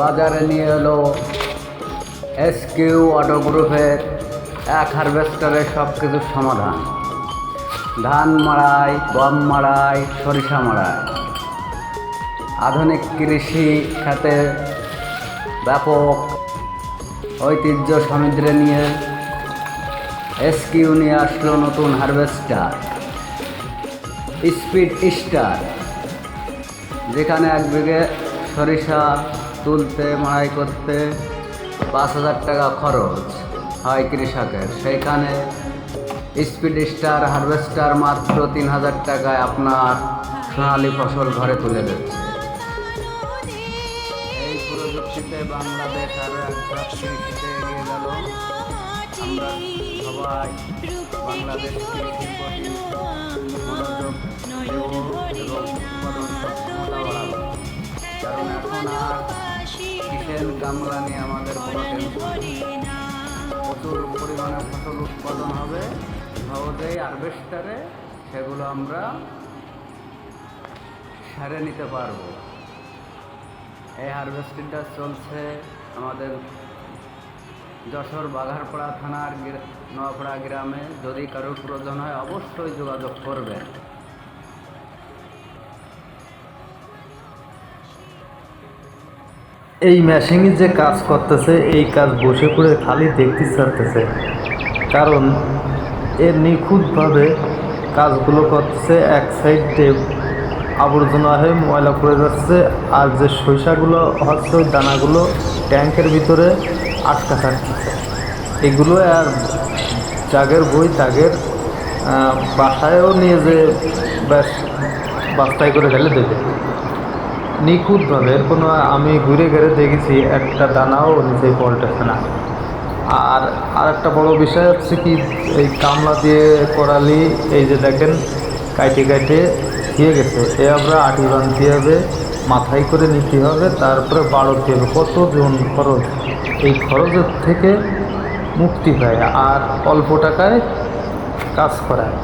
বাজারে নিয়ে এলো। এস কিউ অটো গ্রুপের এক হারভেস্টারের সব কিছুর সমাধান। ধান মাড়াই, গম মাড়াই, সরিষা মাড়াই। আধুনিক কৃষি খাতে ব্যাপক ঐতিহ্য সমুদ্রে নিয়ে এসকিউ নিয়ে আসলো নতুন হারভেস্টার স্পিড স্টার যেখানে এক বিঘে সরিষা তুলতে, মাড়াই করতে, পাঁচ হাজার টাকা খরচ হয় কৃষকের। সেইখানে স্পিড স্টার, হারভেস্টার মাত্র তিন হাজার টাকায় আপনার সোনালি ফসল ঘরে তুলে দিচ্ছে। বাংলাদেশ এক সবাই বাংলাদেশ কারণ এখন আর কিষেন কামড়া নিয়ে আমাদের। প্রচুর পরিমাণে ফসল উৎপাদন হবে। সহজেই হারভেস্টারে সেগুলো আমরা সারে নিতে পারব। এই হারভেস্টিংটা চলছে আমাদের যশোর বাঘারপাড়া থানার নোয়াপাড়া গ্রামে। যদি কারোর প্রয়োজন হয় অবশ্যই যোগাযোগ করবেন। এই মেশিনে যে কাজ করতেছে, এই কাজ বসে করে খালি দেখতে চাচ্ছে কারণ এর নিখুঁতভাবে কাজগুলো করতেছে, এক সাইডে আবর্জনা হয়ে ময়লা পড়ে যাচ্ছে, আর যে সরিষাগুলো হচ্ছে, ওই দানাগুলো ট্যাঙ্কের ভিতরে আটকা থাকতেছে। এগুলো আর জাগের বই তাগের বাসায়ও নিয়ে যে ব্যাস, বাস্তায় করে গেলে দেবে। নিখুঁতভাবে, কোনো আমি ঘুরে ঘুরে দেখেছি, একটা দানাও নিচে পল্টেছে না। আর আর একটা বড় বিষয় হচ্ছে কি, এই কামলা দিয়ে করালি, এই যে দেখেন, কাইটে কাইটে দিয়ে গেছে। এ আমরা আটি বানতে হবে, মাথায় করে নিতে হবে, তারপরে বাড়তে হবে। কত জন খরচ? এই খরচের থেকে মুক্তি পায়, আর অল্প টাকায় কাজ করায়।